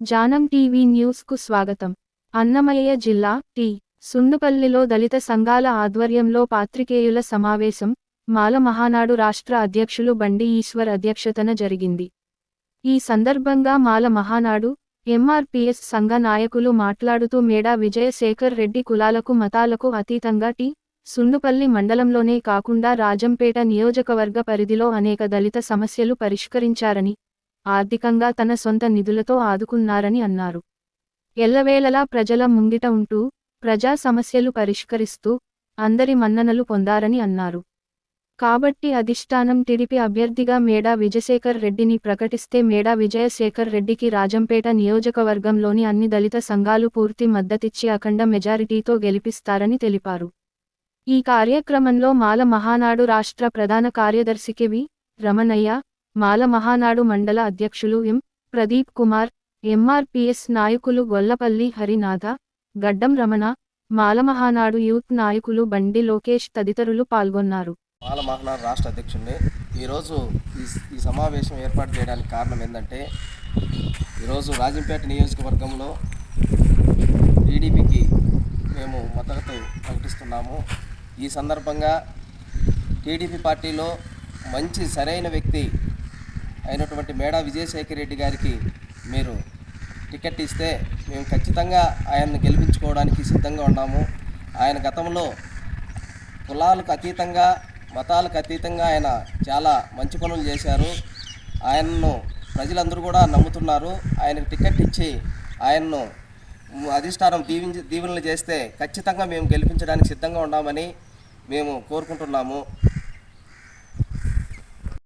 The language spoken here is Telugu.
జానం టీవీ న్యూస్కు స్వాగతం. అన్నమయ్య జిల్లా టి. సుండుపల్లిలో దళిత సంఘాల ఆధ్వర్యంలో పాత్రికేయుల సమావేశం మాల మహానాడు రాష్ట్ర అధ్యక్షులు బండి ఈశ్వర్ అధ్యక్షతన జరిగింది. ఈ సందర్భంగా మాల మహానాడు ఎంఆర్పిఎస్ సంఘ నాయకులు మాట్లాడుతూ మేడా విజయశేఖర్ రెడ్డి కులాలకు మతాలకు అతీతంగా టి. సుండుపల్లి మండలంలోనే కాకుండా రాజంపేట నియోజకవర్గ పరిధిలో అనేక దళిత సమస్యలు పరిష్కరించారని ఆర్థికంగా తన సొంత నిధులతో ఆదుకున్నారని అన్నారు. ఎల్లవేళలా ప్రజల ముంగిట ఉంటూ ప్రజా సమస్యలు పరిష్కరిస్తూ అందరి మన్ననలు పొందారని అన్నారు. కాబట్టి అధిష్టానం టిడిపి అభ్యర్థిగా మేడా విజయశేఖర్ రెడ్డిని ప్రకటిస్తే మేడా విజయశేఖర్ రెడ్డికి రాజంపేట నియోజకవర్గంలోని అన్ని దళిత సంఘాలు పూర్తి మద్దతిచ్చి అఖండ మెజారిటీతో గెలిపిస్తారని తెలిపారు. ఈ కార్యక్రమంలో మాల మహానాడు రాష్ట్ర ప్రధాన కార్యదర్శి కెవి రమణయ్య మాల మహానాడు మండల అధ్యక్షులు ఎం. ప్రదీప్ కుమార్ ఎంఆర్పిఎస్ నాయకులు గొల్లపల్లి హరినాథ గడ్డం రమణ మాల మహానాడు యూత్ నాయకులు బండి లోకేష్ తదితరులు పాల్గొన్నారు. మాల మహానాడు రాష్ట్ర అధ్యక్షుడిని ఈరోజు ఈ ఈ సమావేశం ఏర్పాటు చేయడానికి కారణం ఏంటంటే ఈరోజు రాజంపేట నియోజకవర్గంలో టీడీపీకి మేము మద్దతు ప్రకటిస్తున్నాము. ఈ సందర్భంగా టీడీపీ పార్టీలో మంచి సరైన వ్యక్తి అయినటువంటి మేడా విజయశేఖర్ రెడ్డి గారికి మీరు టికెట్ ఇస్తే మేము ఖచ్చితంగా ఆయన్ని గెలిపించుకోవడానికి సిద్ధంగా ఉన్నాము. ఆయన గతంలో కులాలకు అతీతంగా మతాలకు అతీతంగా ఆయన చాలా మంచి పనులు చేశారు. ఆయనను ప్రజలందరూ కూడా నమ్ముతున్నారు. ఆయనకు టికెట్ ఇచ్చి ఆయన్ను అధిష్టానం దీవించి దీవెనలు చేస్తే ఖచ్చితంగా మేము గెలిపించడానికి సిద్ధంగా ఉన్నామని మేము కోరుకుంటున్నాము.